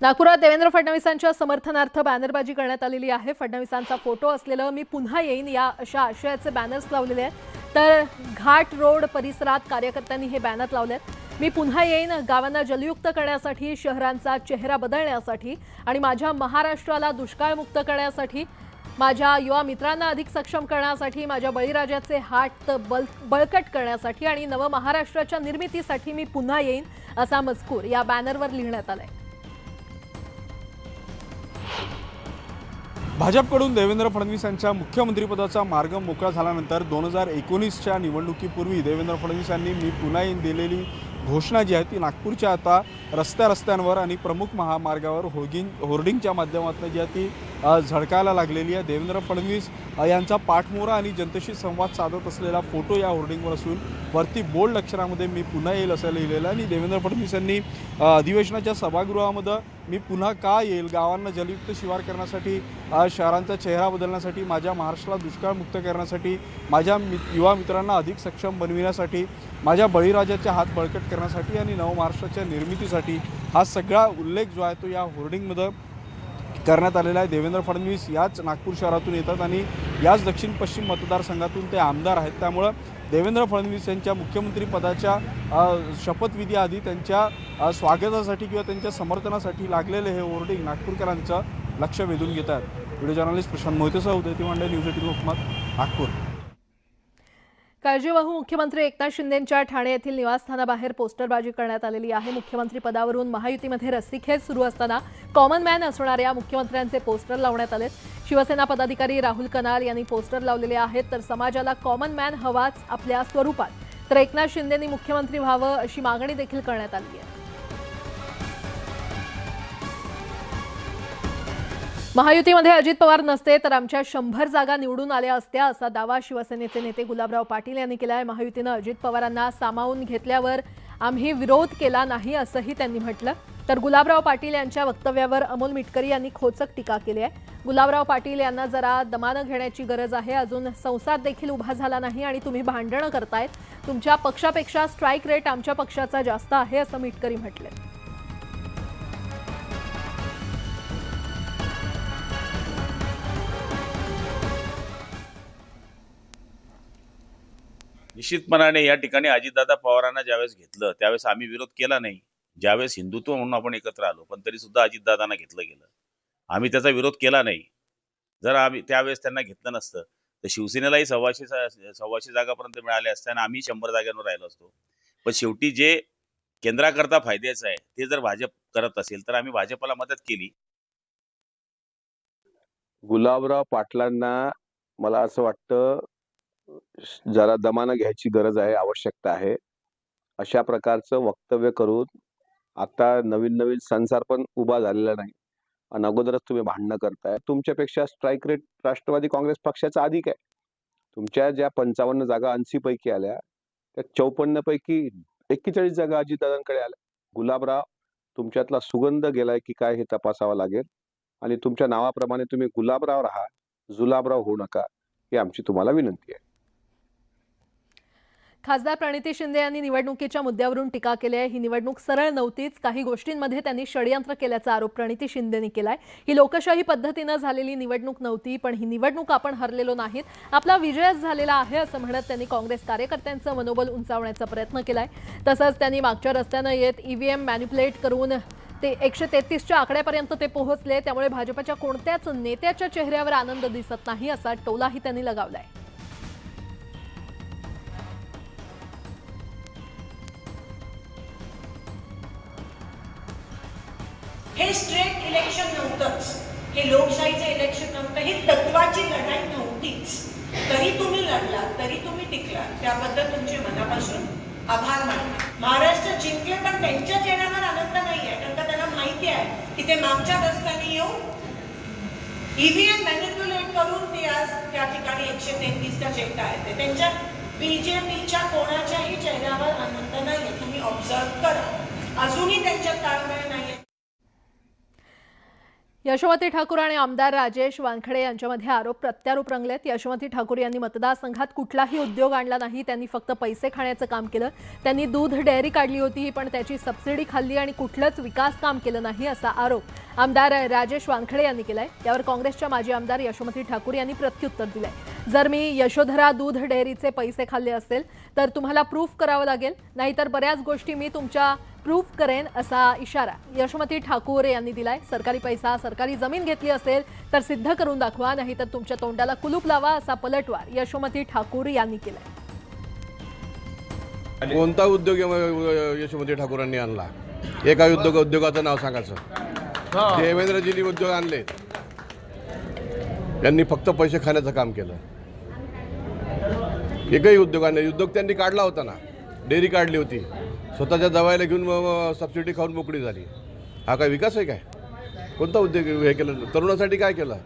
नागपुरात देवेंद्र फडणवीसांच्या समर्थनार्थ बॅनरबाजी करण्यात आलेली आहे. फडणवीसांचा फोटो असलेलं मी पुन्हा येईन या अशा आशयाचे बॅनर्स लावलेले आहेत. तर घाट रोड परिसरात कार्यकर्त्यांनी हे बॅनर लावलेत. मी पुन्हा येईन गावांना जलयुक्त करण्यासाठी शहरांचा चेहरा बदलण्यासाठी आणि माझ्या महाराष्ट्राला दुष्काळमुक्त करण्यासाठी माझ्या युवा मित्रांना अधिक सक्षम करण्यासाठी माझ्या बळीराजाचे हात बल बळकट करण्यासाठी आणि नव महाराष्ट्राच्या निर्मितीसाठी मी पुन्हा येईन असा मजकूर या बॅनरवर लिहिण्यात आलाय. भाजपकडून देवेंद्र फडणवीस यांच्या मुख्यमंत्रीपदाचा मार्ग मोकळा झाल्यानंतर दोन हजार एकोणीसच्या निवडणुकीपूर्वी देवेंद्र फडणवीस यांनी मी पुन्हा येईन दिलेली घोषणा जी आहे ती नागपूरच्या आता रस्त्या रस्त्यांवर आणि प्रमुख महामार्गावर होर्डिंग होर्डिंगच्या माध्यमातून जी आहे ती झळकायला लागलेली आहे. देवेंद्र फडणवीस यांचा पाठमोरा आणि जनतेशी संवाद साधत असलेला फोटो या होर्डिंगवर असून वरती बोल्ड अक्षरामध्ये मी पुन्हा येईल असं लिहिलेलं आणि देवेंद्र फडणवीस यांनी अधिवेशनाच्या सभागृहामध्ये मी पुन्हा का येईल? गावांना जलयुक्त शिवार करण्यासाठी शहरांचा चेहरा बदलण्यासाठी माझ्या महाराष्ट्राला दुष्काळमुक्त करण्यासाठी माझ्या मि युवा मित्रांना अधिक सक्षम बनविण्यासाठी माझ्या बळीराजाचे हात बळकट करण्यासाठी आणि नवमहाराष्ट्राच्या निर्मितीसाठी हा सगळा उल्लेख जो आहे तो या होर्डिंगमध्ये करण्यात आलेला आहे. देवेंद्र फडणवीस याच नागपूर शहरातून येतात आणि याच दक्षिण पश्चिम मतदारसंघातून ते आमदार आहेत. त्यामुळं देवेंद्र फडणवीस यांच्या मुख्यमंत्रीपदाच्या शपथविधीआधी त्यांच्या स्वागतासाठी किंवा त्यांच्या समर्थनासाठी लागलेले हे होर्डिंग नागपूरकरांचं लक्ष वेधून घेत आहेत. व्हिडिओ जर्नलिस्ट प्रशांत मोहितेसह उदयती मांडे न्यूज एटीन हुकमत नागपूर. काळजीवाहू मुख्यमंत्री एकनाथ शिंदेंच्या ठाणे येथील निवासस्थानाबाहेर पोस्टरबाजी करण्यात आलेली आहे. मुख्यमंत्री पदावरून महायुतीमध्ये रस्सीखेच सुरू असताना कॉमन मॅन असणाऱ्या मुख्यमंत्र्यांचे पोस्टर लावण्यात आलेत. शिवसेना पदाधिकारी राहुल कनाल यांनी पोस्टर लावलेले आहेत तर समाजाला कॉमन मॅन हवाच आपल्या स्वरूपात. तर एकनाथ शिंदेंनी मुख्यमंत्री व्हावं अशी मागणी देखील करण्यात आली आहे. महायुतीमध्ये अजित पवार नसते तर आमच्या शंभर जागा निवडून आल्या असत्या असा दावा शिवसेनेचे नेते गुलाबराव पाटील यांनी केला आहे महायुतीनं अजित पवारांना सामावून घेतल्यावर आम्ही विरोध केला नाही असंही त्यांनी म्हटलं. तर गुलाबराव पाटील यांच्या वक्तव्यावर अमोल मिटकरी यांनी खोचक टीका केली आहे. गुलाबराव पाटील यांना जरा दमानं घेण्याची गरज आहे. अजून संसार देखील उभा झाला नाही आणि तुम्ही भांडणं करतायत. तुमच्या पक्षापेक्षा स्ट्राईक रेट आमच्या पक्षाचा जास्त आहे असं मिटकरी म्हटलं निश्चितपणाने या ठिकाणी अजितदादा पवारांना ज्यावेळेस घेतलं त्यावेळेस आम्ही विरोध केला नाही. ज्यावेळेस हिंदुत्व म्हणून आपण एकत्र आलो पण तरी सुद्धा अजितदादांना घेतलं गेलं. आम्ही त्याचा विरोध केला नाही. जर आम्ही त्यावेळेस त्यांना घेतलं नसतं तर शिवसेनेलाही सव्वाशे सव्वाशे जागापर्यंत मिळाल्या असत्या आणि आम्ही शंभर जागांवर राहिलो असतो. पण शेवटी जे केंद्राकरता फायद्याचं आहे ते जर भाजप करत असेल तर आम्ही भाजपला मदत केली. गुलाबराव पाटलांना मला असं वाटतं जरा दमानं घ्यायची गरज आहे आवश्यकता आहे अशा प्रकारचं वक्तव्य करून आता नवीन नवीन संसार पण उभा झालेला नाही. आणि अगोदरच तुम्ही भांडणं करताय. तुमच्यापेक्षा स्ट्राईक रेट राष्ट्रवादी काँग्रेस पक्षाचा अधिक आहे. तुमच्या ज्या पंचावन्न जागा ऐंशी पैकी आल्या त्या चौपन्न पैकी एक्केचाळीस जागा अजितदादांकडे आल्या. गुलाबराव तुमच्यातला सुगंध गेलाय की काय हे तपासावं लागेल? आणि तुमच्या नावाप्रमाणे तुम्ही गुलाबराव राहा जुलाबराव होऊ नका ही आमची तुम्हाला विनंती आहे. खासदार प्रणिती शिंदे यांनी निवडणुकीच्या मुद्द्यावरून टीका केली आहे. ही निवडणूक सरळ नव्हतीच. काही गोष्टींमध्ये त्यांनी षडयंत्र केल्याचा आरोप प्रणिती शिंदेनी केलाय. ही लोकशाही पद्धतीनं झालेली निवडणूक नव्हती पण ही निवडणूक आपण हरलेलो नाहीत. आपला विजयच झालेला आहे असं म्हणत त्यांनी काँग्रेस कार्यकर्त्यांचं मनोबल उंचावण्याचा प्रयत्न केलाय. तसंच त्यांनी मागच्या रस्त्यानं येत ईव्हीएम मॅन्युप्युलेट करून ते एकशे तेहतीसच्या आकड्यापर्यंत ते पोहोचले. त्यामुळे भाजपच्या कोणत्याच नेत्याच्या चेहऱ्यावर आनंद दिसत नाही असा टोलाही त्यांनी लगावलाय. हे स्ट्रेट इलेक्शन नव्हतंच. हे लोकशाहीचं इलेक्शन नव्हतं. ही तत्वाची लढाई नव्हतीच. तरी तुम्ही लढला तरी तुम्ही टिकला त्याबद्दल तुमचे मनापासून आभार मानले महाराष्ट्र जिंकले पण त्यांच्या चेहऱ्यावर आनंद नाही आहे कारण का त्यांना माहिती आहे की ते मागच्या रस्त्याने येऊन ईव्हीएम मॅन्युप्युलेट करून ते आज त्या ठिकाणी एकशे तेहतीसचा चेक आहेत. त्यांच्या बीजेपीच्या कोणाच्याही चेहऱ्यावर आनंद नाही तुम्ही ऑब्झर्व करा. अजूनही त्यांच्यात ताळमेळ नाही यशोमती ठाकूर आणि आमदार राजेश वानखडे यांच्यामध्ये आरोप प्रत्यारोप रंगलेत. यशोमती ठाकूर यांनी मतदारसंघात कुठलाही उद्योग आणला नाही. त्यांनी फक्त पैसे खाण्याचं काम केलं. त्यांनी दूध डेअरी काढली होती पण त्याची सबसिडी खाल्ली आणि कुठलंच विकास काम केलं नाही असा आरोप आमदार राजेश वानखडे यांनी केलाय. त्यावर काँग्रेसच्या माजी आमदार यशोमती ठाकूर यांनी प्रत्युत्तर दिलंय. जर मी यशोधरा दूध डेअरीचे पैसे खाल्ले असेल तर तुम्हाला प्रूफ करावं लागेल. नाहीतर बऱ्याच गोष्टी मी तुमच्या प्रूफ करेन असा इशारा यशोमती ठाकूर यांनी दिलाय. सरकारी पैसा सरकारी जमीन घेतली असेल तर सिद्ध करून दाखवा नाहीतर तुमच्या तोंडाला कुलूप लावा असा पलटवार यशोमती ठाकूर यांनी केलाय. कोणता उद्योग यशोमती ठाकूरांनी आणला? एका उद्योग उद्योगाचं नाव सांगायचं देवेंद्रजींनी उद्योग आणले. त्यांनी फक्त पैसे खाण्याचं काम केलं. एकही उद्योगाने उद्योग त्यांनी काढला होता ना. डेअरी काढली होती. स्वतःच्या दवायला घेऊन सबसिडी खाऊन मोकळी झाली. हा काय विकास आहे काय? कोणता उद्योग हे केलं? तरुणासाठी काय केलं?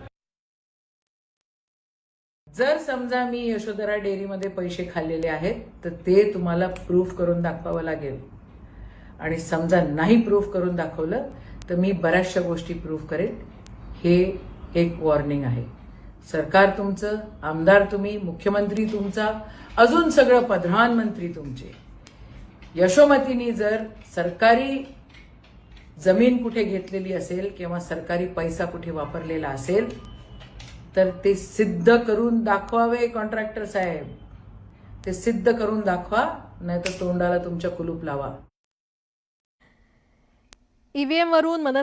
जर समजा मी यशोधरा डेअरीमध्ये पैसे खाल्लेले आहेत तर ते तुम्हाला प्रूफ करून दाखवावं लागेल. आणि समजा नाही प्रूफ करून दाखवलं तर मी बऱ्याचशा गोष्टी प्रूफ करेन हे एक वॉर्निंग आहे. सरकार तुमचं आमदार तुम्ही मुख्यमंत्री तुमचा अजून सगळं प्रधानमंत्री तुमचे. यशोमतीनी जर सरकारी जमीन कुठे घेतलेली असेल किंवा सरकारी पैसा कुठे वापरलेला असेल तर ते सिद्ध करून दाखवावे कॉन्ट्रॅक्टर साहेब. ते सिद्ध करून दाखवा नाहीतर तोंडाला तुमच्या कुलूप लावा. ईव्हीएम वरून